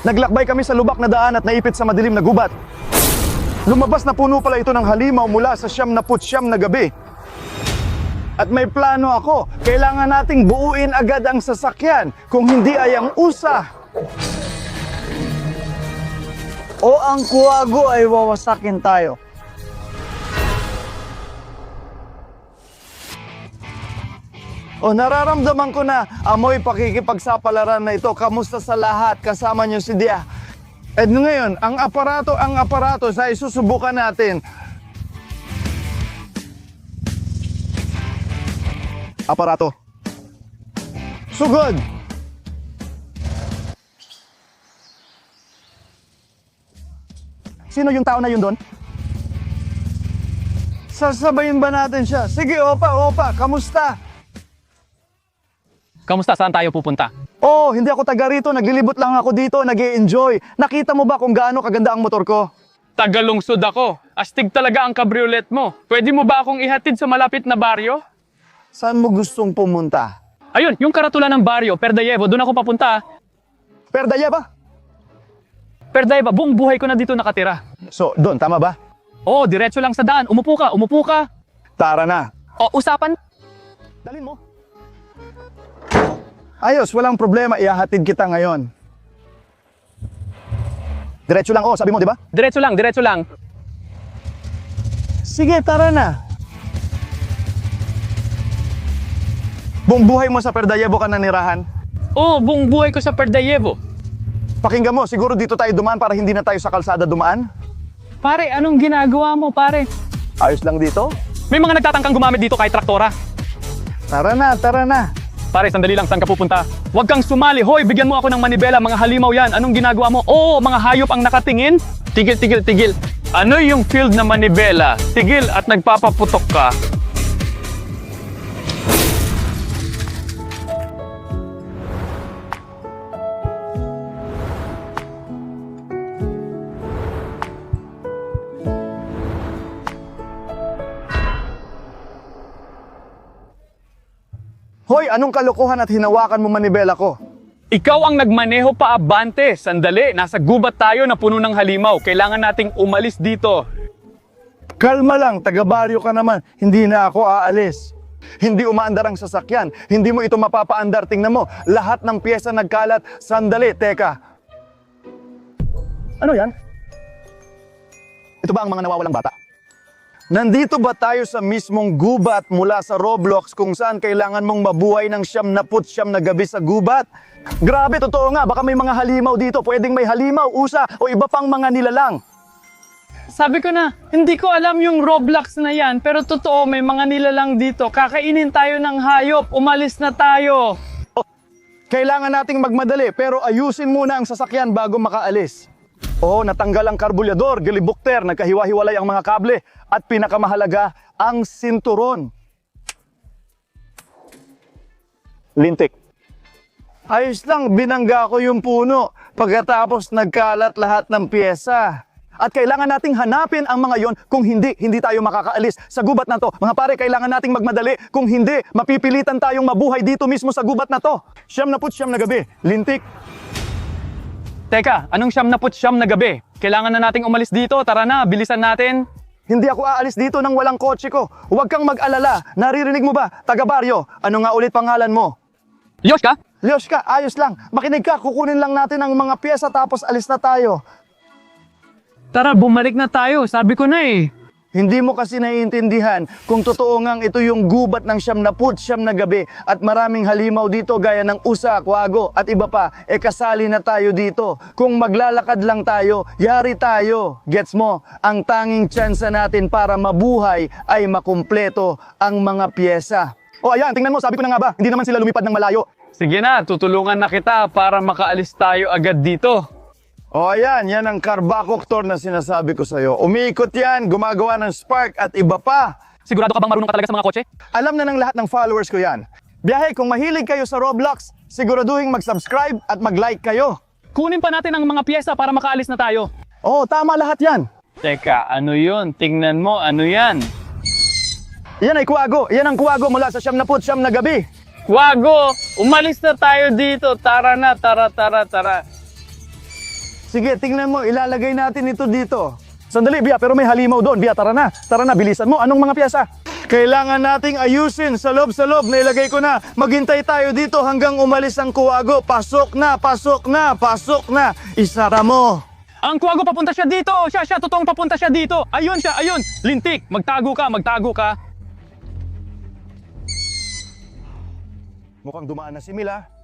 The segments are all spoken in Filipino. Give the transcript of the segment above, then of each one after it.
Naglakbay kami sa lubak na daan at naipit sa madilim na gubat. Lumabas na puno pala ito ng halimaw mula sa siyam na putsyam na gabi. At may plano ako, kailangan nating buuin agad ang sasakyan kung hindi ay ang usa. O ang kuwago ay wawasakin tayo. O nararamdaman ko na amoy pakikipagsapalaran na ito. Kamusta sa lahat? Kasama niyo si Dia. At ngayon, ang aparato, ang aparato sa isusubukan natin. Aparato. Sugod! Sino yung tao na yun doon? Sasabayin ba natin siya? Sige, opa, opa, kamusta? Kamusta? Saan tayo pupunta? Oh, hindi ako taga rito. Naglilibot lang ako dito. nag enjoy Nakita mo ba kung gaano kaganda ang motor ko? Tagalungsod ako. Astig talaga ang cabriolet mo. Pwede mo ba akong ihatid sa malapit na baryo? Saan mo gustong pumunta? Ayun, yung karatula ng baryo, Perdayevo, doon ako papunta. Perdaya ba? Perdayevo, buong buhay ko na dito nakatira. So, doon, tama ba? Oo, diretso lang sa daan. Umupo ka, umupo ka. Tara na. O, usapan. Dalin mo. Ayos, walang problema. Ihahatid kita ngayon. Diretso lang, oh, sabi mo, di ba? Diretso lang, diretso lang. Sige, tara na. Buong buhay mo sa Perdayevo ka nanirahan. Oo, buong buhay ko sa Perdayevo. Pakinggan mo, siguro dito tayo dumaan para hindi na tayo sa kalsada dumaan. Pare, anong ginagawa mo, pare? Ayos lang dito. May mga nagtatangkang gumamit dito kahit traktora. Tara na, tara na. Pare, sandali lang, saan ka pupunta? Huwag kang sumali. Hoy, bigyan mo ako ng manibela, mga halimaw yan. Anong ginagawa mo? Oo, mga hayop ang nakatingin. Tigil, tigil, tigil. Ano yung field na manibela? Tigil at nagpapaputok ka. Hoy, anong kalokohan at hinawakan mo manibela ko? Ikaw ang nagmaneho pa abante. Sandali, nasa gubat tayo na puno ng halimaw. Kailangan nating umalis dito. Kalma lang, taga-baryo ka naman. Hindi na ako aalis. Hindi umaandar ang sasakyan. Hindi mo ito mapapaandar. Tingnan mo, lahat ng pyesa nagkalat. Sandali, teka. Ano yan? Ito ba ang mga nawawalang bata? Nandito ba tayo sa mismong gubat mula sa Roblox kung saan kailangan mong mabuhay ng siyam na put siyam na gabi sa gubat? Grabe, totoo nga, baka may mga halimaw dito. Pwedeng may halimaw, usa, o iba pang mga nilalang. Sabi ko na, hindi ko alam yung Roblox na yan, pero totoo, may mga nilalang dito. Kakainin tayo ng hayop, umalis na tayo. Kailangan nating magmadali pero ayusin muna ang sasakyan bago makaalis. Oo, natanggal ang karbulyador, gilibukter, nagkahiwa-hiwalay ang mga kable at pinakamahalaga, ang sinturon. Lintik. Ayos lang, binangga ko yung puno pagkatapos nagkalat lahat ng pyesa. At kailangan nating hanapin ang mga yon kung hindi, hindi tayo makakaalis sa gubat na to. Mga pare, kailangan nating magmadali. Kung hindi, mapipilitan tayong mabuhay dito mismo sa gubat na to. Siyam na put siyam na gabi. Lintik. Teka, anong siyam na put siyam na gabi? Kailangan na nating umalis dito. Tara na, bilisan natin. Hindi ako aalis dito nang walang kotse ko. Huwag kang mag-alala. Naririnig mo ba? Taga baryo. Ano nga ulit pangalan mo? Yoshka? Lyoshka, ayos lang. Makinig ka, kukunin lang natin ang mga pyesa tapos alis na tayo. Tara, bumalik na tayo. Sabi ko na eh. Hindi mo kasi naiintindihan kung totoo ngang ito yung gubat ng siyam na put, siyam na gabi at maraming halimaw dito gaya ng usa, kwago at iba pa, e kasali na tayo dito. Kung maglalakad lang tayo, yari tayo. Gets mo? Ang tanging tsansa natin para mabuhay ay makumpleto ang mga pyesa. O ayan, tingnan mo, sabi ko na nga ba, hindi naman sila lumipad ng malayo. Sige na, tutulungan na kita para makaalis tayo agad dito. O ayan, yan ang carbacoctor na sinasabi ko sa'yo. Umiikot yan, gumagawa ng spark at iba pa. Sigurado ka bang marunong ka talaga sa mga kotse? Alam na ng lahat ng followers ko yan. Biyahe, kung mahilig kayo sa Roblox, siguraduhin mag-subscribe at mag-like kayo. Kunin pa natin ang mga pyesa para makaalis na tayo. Oo, tama lahat yan. Teka, ano yun? Tingnan mo, ano yan? Yan ay kuwago. Yan ang kuwago mula sa siyam na put, siyam na gabi. Wago, umalis na tayo dito. Tara na, tara, tara, tara. Sige, tingnan mo, ilalagay natin ito dito. Sandali, Bia, pero may halimaw doon. Bia, tara na. Tara na, bilisan mo. Anong mga piyesa? Kailangan nating ayusin sa loob sa loob. Nailagay ko na. Maghintay tayo dito hanggang umalis ang kuwago. Pasok na, pasok na, pasok na. Isara mo. Ang kuwago papunta siya dito. Siya, siya, totoong papunta siya dito. Ayun siya, ayun. Lintik, magtago ka, magtago ka. Mukhang dumaan na si Mila.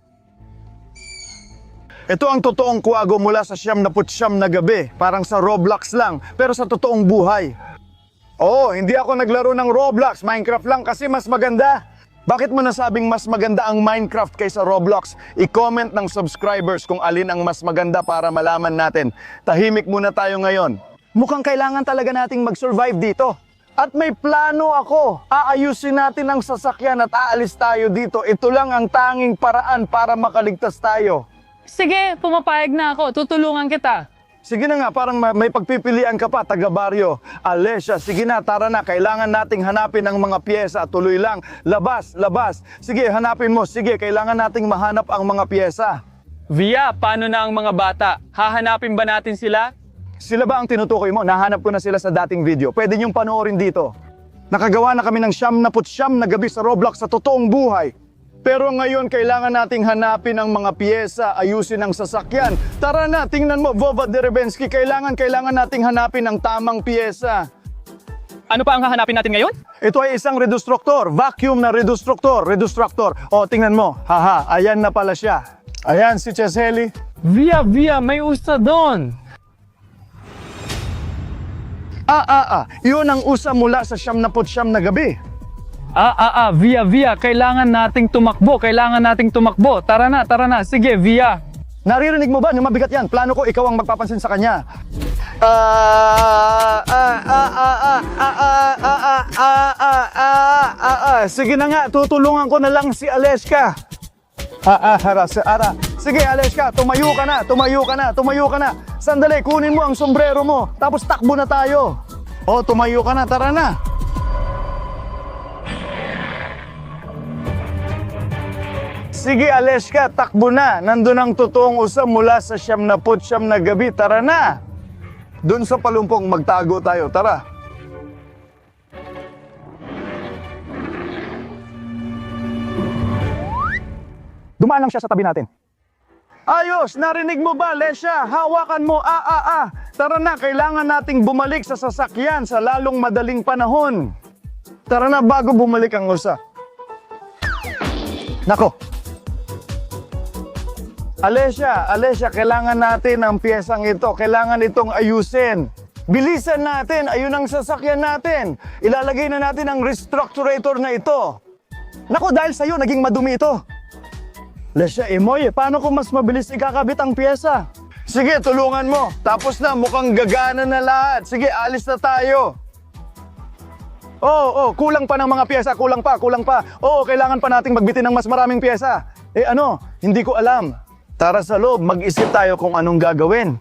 Ito ang totoong kuwago mula sa siyam na putsyam na gabi. Parang sa Roblox lang, pero sa totoong buhay. Oo, hindi ako naglaro ng Roblox, Minecraft lang kasi mas maganda. Bakit mo nasabing mas maganda ang Minecraft kaysa Roblox? I-comment ng subscribers kung alin ang mas maganda para malaman natin. Tahimik muna tayo ngayon. Mukhang kailangan talaga nating mag-survive dito. At may plano ako. Aayusin natin ang sasakyan at aalis tayo dito. Ito lang ang tanging paraan para makaligtas tayo. Sige, pumapayag na ako. Tutulungan kita. Sige na nga, parang ma- may pagpipilian ka pa, taga baryo. Alessia, sige na, tara na. Kailangan nating hanapin ang mga pyesa. Tuloy lang. Labas, labas. Sige, hanapin mo. Sige, kailangan nating mahanap ang mga pyesa. Via, paano na ang mga bata? Hahanapin ba natin sila? Sila ba ang tinutukoy mo? Nahanap ko na sila sa dating video. Pwede niyong panoorin dito. Nakagawa na kami ng siyam na putsyam na gabi sa Roblox sa totoong buhay. Pero ngayon, kailangan nating hanapin ang mga pyesa, ayusin ang sasakyan. Tara na, tingnan mo, Vova Derebensky, kailangan, kailangan nating hanapin ang tamang pyesa. Ano pa ang hahanapin natin ngayon? Ito ay isang redustructor, vacuum na redustructor, redustructor. O, tingnan mo, haha, ayan na pala siya. Ayan si Cheseli. Via, via, may usa doon. Ah, ah, ah, yun ang usa mula sa siyam na putsyam na gabi. Ah, ah, ah, via, via. Kailangan nating tumakbo. Kailangan nating tumakbo. Tara na, tara na. Sige, via. Naririnig mo ba? Yung mabigat yan. Plano ko, ikaw ang magpapansin sa kanya. Ah, ah, ah, ah, ah, ah, ah. Sige na nga, tutulungan ko na lang si Aleska. Ah, ah, hara, si Ara. Sige, Aleska, tumayo ka na, tumayo ka na, tumayo ka na. Sandali, kunin mo ang sombrero mo, tapos takbo na tayo. Oh, tumayo ka na, tara na. Sige, Aleska, takbo na. Nandun ang totoong usam mula sa siyam na siyam na gabi. Tara na! Doon sa palumpong magtago tayo. Tara! Dumaan lang siya sa tabi natin. Ayos! Narinig mo ba, Lesha? Hawakan mo! Ah, ah, ah! Tara na, kailangan nating bumalik sa sasakyan sa lalong madaling panahon. Tara na, bago bumalik ang usa. Nako, Alessia, Alessia, kailangan natin ang piyesang ito. Kailangan itong ayusin. Bilisan natin, ayun ang sasakyan natin. Ilalagay na natin ang restructurator na ito. Nako, dahil sa'yo, naging madumi ito. Lesya, Emoy, paano kung mas mabilis ikakabit ang piyesa? Sige, tulungan mo. Tapos na, mukhang gagana na lahat. Sige, alis na tayo. Oo, oh, kulang pa ng mga piyesa, kulang pa, kulang pa. Oo, kailangan pa nating magbitin ng mas maraming piyesa. Eh ano, hindi ko alam. Tara sa loob, mag-isip tayo kung anong gagawin.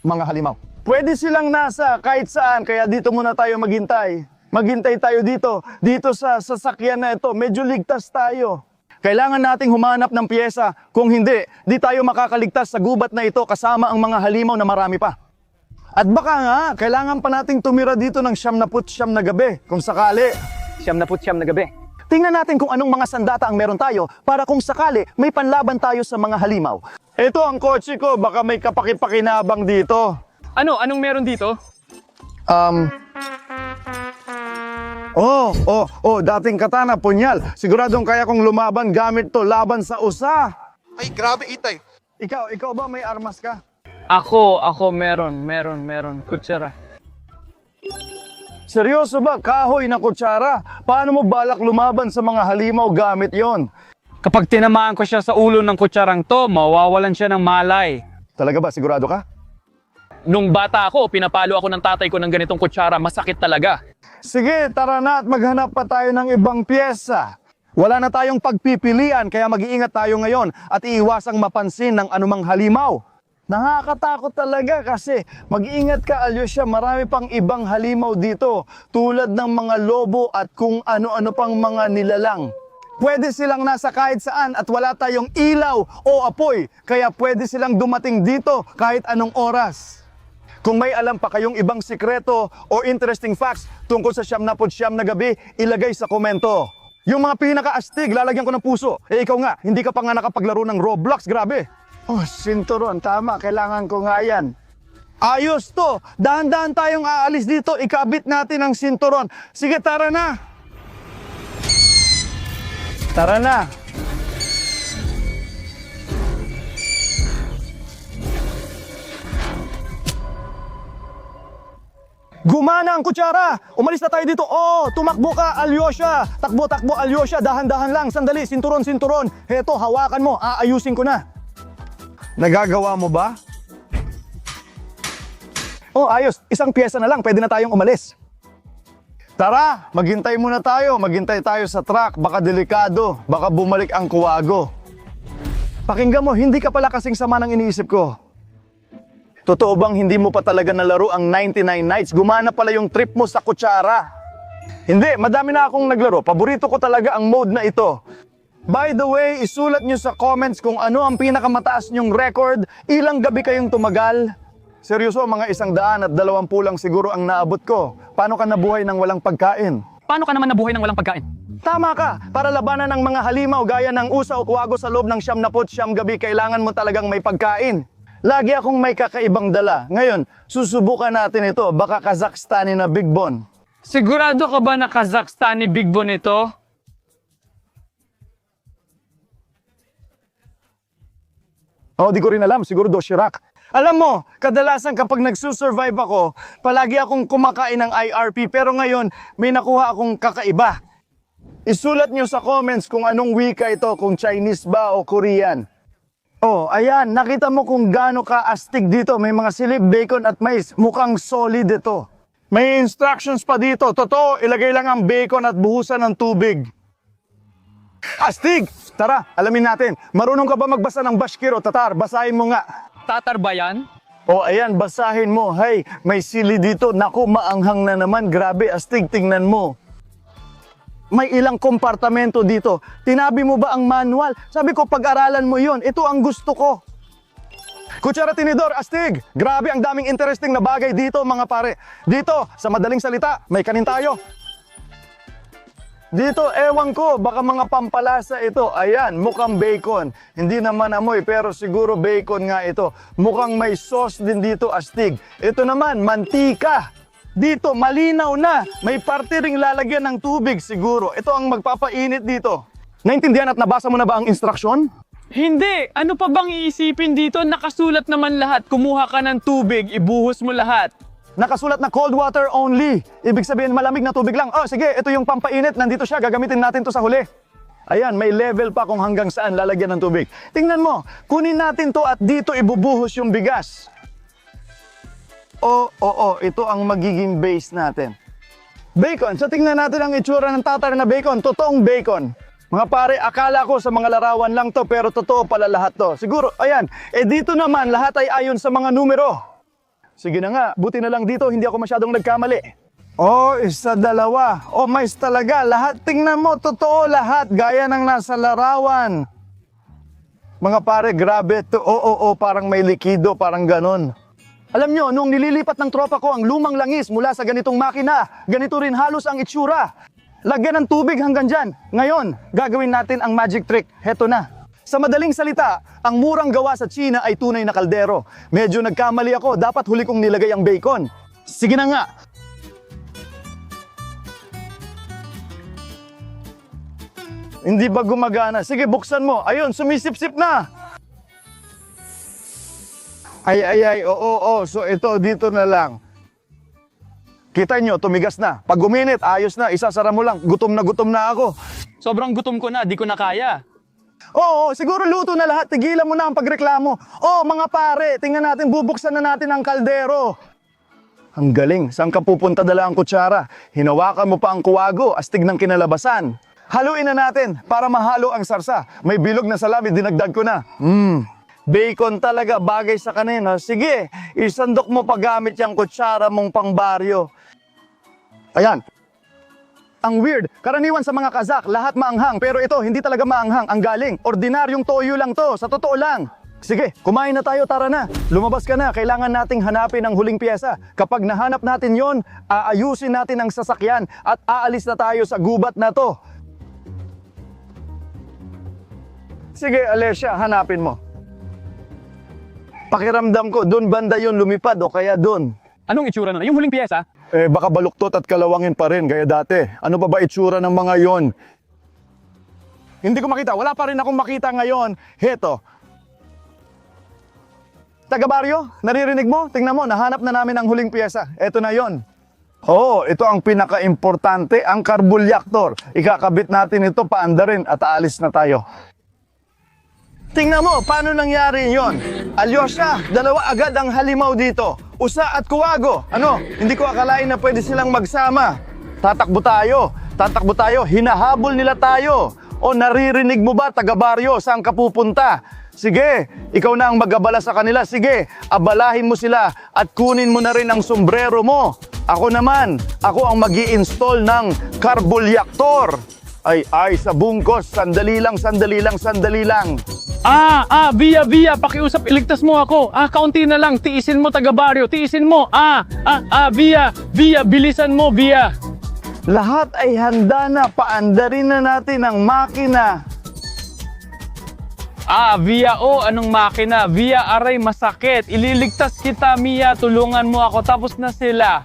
Mga halimaw. Pwede silang nasa kahit saan, kaya dito muna tayo maghintay. Maghintay tayo dito, dito sa sasakyan na ito. Medyo ligtas tayo. Kailangan nating humanap ng piyesa. Kung hindi, di tayo makakaligtas sa gubat na ito kasama ang mga halimaw na marami pa. At baka nga, kailangan pa nating tumira dito ng siyam na put siyam na gabi, kung sakali. Siyam na put siyam na gabi. Tingnan natin kung anong mga sandata ang meron tayo para kung sakali may panlaban tayo sa mga halimaw. Ito ang kotse ko, baka may kapakipakinabang dito. Ano? Anong meron dito? Um, Oh, oh, oh, dating katana, punyal. Siguradong kaya kong lumaban gamit to laban sa usa. Ay, grabe itay. Ikaw, ikaw ba may armas ka? Ako, ako meron, meron, meron. Kutsara. Seryoso ba? Kahoy na kutsara. Paano mo balak lumaban sa mga halimaw gamit yon? Kapag tinamaan ko siya sa ulo ng kutsarang to, mawawalan siya ng malay. Talaga ba? Sigurado ka? Nung bata ako, pinapalo ako ng tatay ko ng ganitong kutsara, masakit talaga. Sige, tara na at maghanap pa tayo ng ibang pyesa. Wala na tayong pagpipilian kaya mag-iingat tayo ngayon at iiwasang mapansin ng anumang halimaw. Nakakatakot talaga kasi mag-iingat ka Alyosha, marami pang ibang halimaw dito tulad ng mga lobo at kung ano-ano pang mga nilalang. Pwede silang nasa kahit saan at wala tayong ilaw o apoy, kaya pwede silang dumating dito kahit anong oras. Kung may alam pa kayong ibang sikreto o interesting facts tungkol sa siyam na siyam na gabi, ilagay sa komento. Yung mga pinaka-astig, lalagyan ko ng puso. Eh ikaw nga, hindi ka pa nga nakapaglaro ng Roblox, grabe. Oh, sinturon, tama, kailangan ko nga yan. Ayos to! Dahan-dahan tayong aalis dito, ikabit natin ang sinturon. Sige, tara na! Tara na! Gumana ang kutsara! Umalis na tayo dito! Oh, tumakbo ka, Alyosha! Takbo, takbo, Alyosha! Dahan-dahan lang, sandali, sinturon, sinturon! Heto, hawakan mo, aayusin ko na. Nagagawa mo ba? Oh, ayos. Isang pyesa na lang, pwede na tayong umalis. Tara, maghintay muna tayo. Maghintay tayo sa truck. Baka delikado. Baka bumalik ang kuwago. Pakinggan mo, hindi ka pala kasing sama ng iniisip ko. Totoo bang hindi mo pa talaga nalaro ang 99 Nights? Gumana pala yung trip mo sa kutsara. Hindi, madami na akong naglaro. Paborito ko talaga ang mode na ito. By the way, isulat nyo sa comments kung ano ang pinakamataas nyong record, ilang gabi kayong tumagal. Seryoso, mga isang daan at dalawampu lang siguro ang naabot ko. Paano ka nabuhay ng walang pagkain? Paano ka naman nabuhay ng walang pagkain? Tama ka, para labanan ng mga halimaw gaya ng usa o kuwago sa loob ng siyam na siyam gabi, kailangan mo talagang may pagkain. Lagi akong may kakaibang dala. Ngayon, susubukan natin ito. Baka Kazakhstani na Big Bon. Sigurado ka ba na Kazakhstan ni Big Bon ito? Oh, di ko rin alam. Siguro Doshirak. Alam mo, kadalasan kapag nagsusurvive ako, palagi akong kumakain ng IRP. Pero ngayon, may nakuha akong kakaiba. Isulat nyo sa comments kung anong wika ito, kung Chinese ba o Korean. Oh, ayan, nakita mo kung gaano ka astig dito. May mga silip, bacon at mais. Mukhang solid ito. May instructions pa dito. Totoo, ilagay lang ang bacon at buhusan ng tubig. Astig! Tara, alamin natin. Marunong ka ba magbasa ng Bashkir o Tatar? Basahin mo nga. Tatar ba yan? O ayan, basahin mo. Hay, may sili dito. Naku, maanghang na naman. Grabe, astig, tingnan mo. May ilang kompartamento dito. Tinabi mo ba ang manual? Sabi ko, pag-aralan mo yon. Ito ang gusto ko. Kutsara tinidor, astig! Grabe, ang daming interesting na bagay dito, mga pare. Dito, sa madaling salita, may kanin tayo. Dito, ewan ko, baka mga pampalasa ito. Ayan, mukhang bacon. Hindi naman amoy, pero siguro bacon nga ito. Mukhang may sauce din dito, astig. Ito naman, mantika. Dito, malinaw na. May parte ring lalagyan ng tubig siguro. Ito ang magpapainit dito. Naintindihan at nabasa mo na ba ang instruksyon? Hindi! Ano pa bang iisipin dito? Nakasulat naman lahat. Kumuha ka ng tubig, ibuhos mo lahat. Nakasulat na cold water only. Ibig sabihin malamig na tubig lang. Oh, sige, ito yung pampainit. Nandito siya. Gagamitin natin to sa huli. Ayan, may level pa kung hanggang saan lalagyan ng tubig. Tingnan mo, kunin natin to at dito ibubuhos yung bigas. Oo, oo, ito ang magiging base natin. Bacon. So tingnan natin ang itsura ng tatar na bacon. Totoong bacon. Mga pare, akala ko sa mga larawan lang to pero totoo pala lahat to. Siguro, ayan. Eh dito naman, lahat ay ayon sa mga numero. Sige na nga, buti na lang dito, hindi ako masyadong nagkamali. Oh, isa, dalawa. Oh, mais talaga. Lahat, tingnan mo, totoo lahat. Gaya ng nasa larawan. Mga pare, grabe to. Oo, oo, oo, parang may likido, parang ganon. Alam nyo, nung nililipat ng tropa ko ang lumang langis mula sa ganitong makina, ganito rin halos ang itsura. Lagyan ng tubig hanggang dyan. Ngayon, gagawin natin ang magic trick. Heto na. Sa madaling salita, ang murang gawa sa China ay tunay na kaldero. Medyo nagkamali ako, dapat huli kong nilagay ang bacon. Sige na nga. Hindi ba gumagana? Sige, buksan mo. Ayun, sumisip-sip na. Ay, ay, ay, oo, oo. So ito, dito na lang. Kita nyo, tumigas na. Pag guminit, ayos na. Isasara mo lang. Gutom na gutom na ako. Sobrang gutom ko na, di ko na kaya. Oo, siguro luto na lahat. Tigilan mo na ang pagreklamo. Oh, mga pare, tingnan natin, bubuksan na natin ang kaldero. Ang galing. Saan ka pupunta dala ang kutsara? Hinawakan mo pa ang kuwago, astig ng kinalabasan. Haluin na natin para mahalo ang sarsa. May bilog na salami, dinagdag ko na. Mmm, bacon talaga, bagay sa kanina. Sige, isandok mo pa gamit yung kutsara mong pangbaryo. Ayan. Ang weird. Karaniwan sa mga Kazak, lahat maanghang. Pero ito, hindi talaga maanghang. Ang galing. Ordinaryong toyo lang to. Sa totoo lang. Sige, kumain na tayo, tara na. Lumabas ka na, kailangan nating hanapin ang huling pyesa. Kapag nahanap natin yon, aayusin natin ang sasakyan at aalis na tayo sa gubat na to. Sige, Alessia, hanapin mo. Pakiramdam ko, doon banda yon lumipad o kaya doon. Anong itsura nun? Yung huling piyesa? Eh, baka baluktot at kalawangin pa rin, gaya dati. Ano pa ba itsura ng mga yon? Hindi ko makita. Wala pa rin akong makita ngayon. Heto. Taga Baryo, naririnig mo? Tingnan mo, nahanap na namin ang huling piyesa. Eto na yon. Oo, ito ang pinaka-importante, ang carbureactor. Ikakabit natin ito, paandarin at aalis na tayo. Tingnan mo, paano nangyari yon? Alyosha, dalawa agad ang halimaw dito. Usa at kuwago. Ano, hindi ko akalain na pwede silang magsama. Tatakbo tayo, tatakbo tayo, hinahabol nila tayo. O naririnig mo ba, taga baryo, saan ka pupunta? Sige, ikaw na ang mag-abala sa kanila. Sige, abalahin mo sila at kunin mo na rin ang sombrero mo. Ako naman, ako ang mag install ng carbureactor. Ay, ay, sa bungkos, sandali lang, sandali lang, sandali lang. Ah, ah, via, via, pakiusap, iligtas mo ako. Ah, kaunti na lang, tiisin mo taga baryo, tiisin mo. Ah, ah, ah, via, via, bilisan mo, via. Lahat ay handa na, paandarin na natin ang makina. Ah, via, oh, anong makina? Via, aray, masakit. Ililigtas kita, Mia, tulungan mo ako, tapos na sila.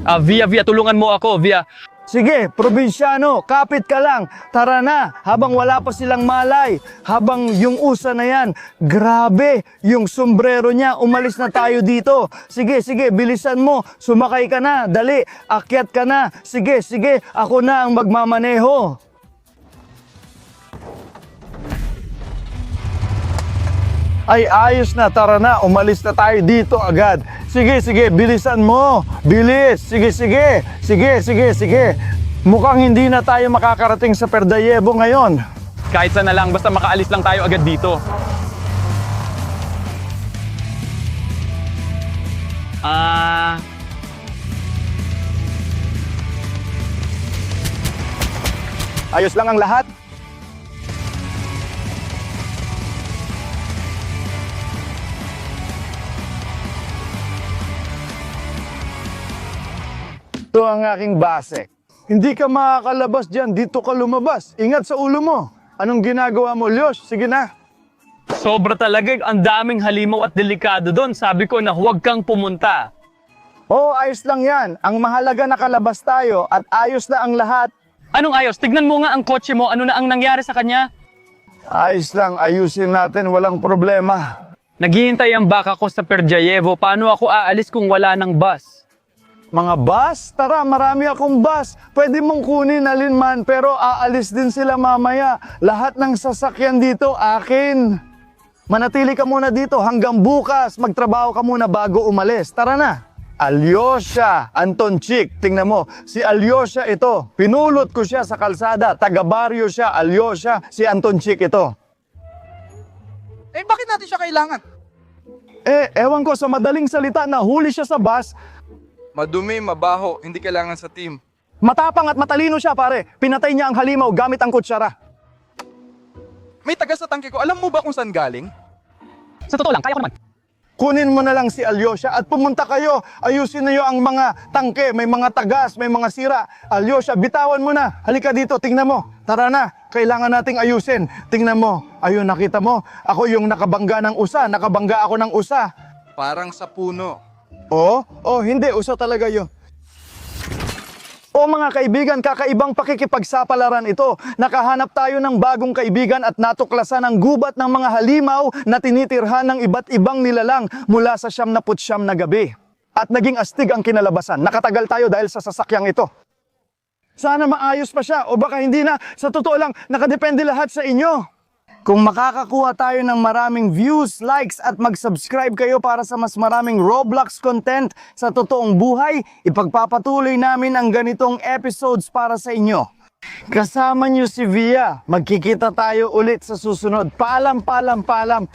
Ah, via, via, tulungan mo ako, via. Sige, probinsyano, kapit ka lang. Tara na, habang wala pa silang malay. Habang yung usa na yan, grabe, yung sombrero niya, umalis na tayo dito. Sige, sige, bilisan mo, sumakay ka na, dali, akyat ka na. Sige, sige, ako na ang magmamaneho. Ay, ayos na, tara na, umalis na tayo dito agad. Sige, sige, bilisan mo. Bilis, sige, sige, sige, sige, sige. Mukhang hindi na tayo makakarating sa Perdayevo ngayon. Kahit saan na lang, basta makaalis lang tayo agad dito. Ah... Ayos lang ang lahat. Ito ang aking base. Hindi ka makakalabas dyan, dito ka lumabas. Ingat sa ulo mo. Anong ginagawa mo, Lyos? Sige na. Sobra talaga, ang daming halimaw at delikado doon. Sabi ko na huwag kang pumunta. Oo, ayos lang yan. Ang mahalaga nakalabas tayo at ayos na ang lahat. Anong ayos? Tignan mo nga ang kotse mo, ano na ang nangyari sa kanya? Ayos lang, ayusin natin, walang problema. Naghihintay ang baka ko sa Perjayevo. Paano ako aalis kung wala ng bus? Mga bus? Tara, marami akong bus. Pwede mong kunin alinman, pero aalis din sila mamaya. Lahat ng sasakyan dito, akin. Manatili ka muna dito hanggang bukas. Magtrabaho ka muna bago umalis. Tara na. Alyosha, Anton Chick, tingnan mo, si Alyosha ito. Pinulot ko siya sa kalsada, taga-baryo siya, Alyosha, si Anton Chick ito. Eh, bakit natin siya kailangan? Eh, ewan ko, sa madaling salita, nahuli siya sa bus, Madumi, mabaho, hindi kailangan sa team. matapang at matalino siya pare. Pinatay niya ang halimaw gamit ang kutsara. May taga sa tangke ko, alam mo ba kung saan galing? Sa totoo lang, kaya ko naman. Kunin mo na lang si Alyosha at pumunta kayo. Ayusin niyo ang mga tangke, may mga tagas, may mga sira. Alyosha, bitawan mo na. Halika dito, tingnan mo. Tara na, kailangan nating ayusin. Tingnan mo. Ayun, nakita mo. Ako yung nakabangga ng usa. Nakabangga ako ng usa. Parang sa puno. Oh, oh, hindi. Usa talaga yun. O mga kaibigan, kakaibang pakikipagsapalaran ito. Nakahanap tayo ng bagong kaibigan at natuklasan ang gubat ng mga halimaw na tinitirhan ng iba't ibang nilalang mula sa siyam na putsyam na gabi. At naging astig ang kinalabasan. Nakatagal tayo dahil sa sasakyang ito. Sana maayos pa siya o baka hindi na. Sa totoo lang, nakadepende lahat sa inyo. Kung makakakuha tayo ng maraming views, likes at mag-subscribe kayo para sa mas maraming Roblox content sa totoong buhay, ipagpapatuloy namin ang ganitong episodes para sa inyo. Kasama niyo si Via. Magkikita tayo ulit sa susunod. Paalam, paalam, paalam.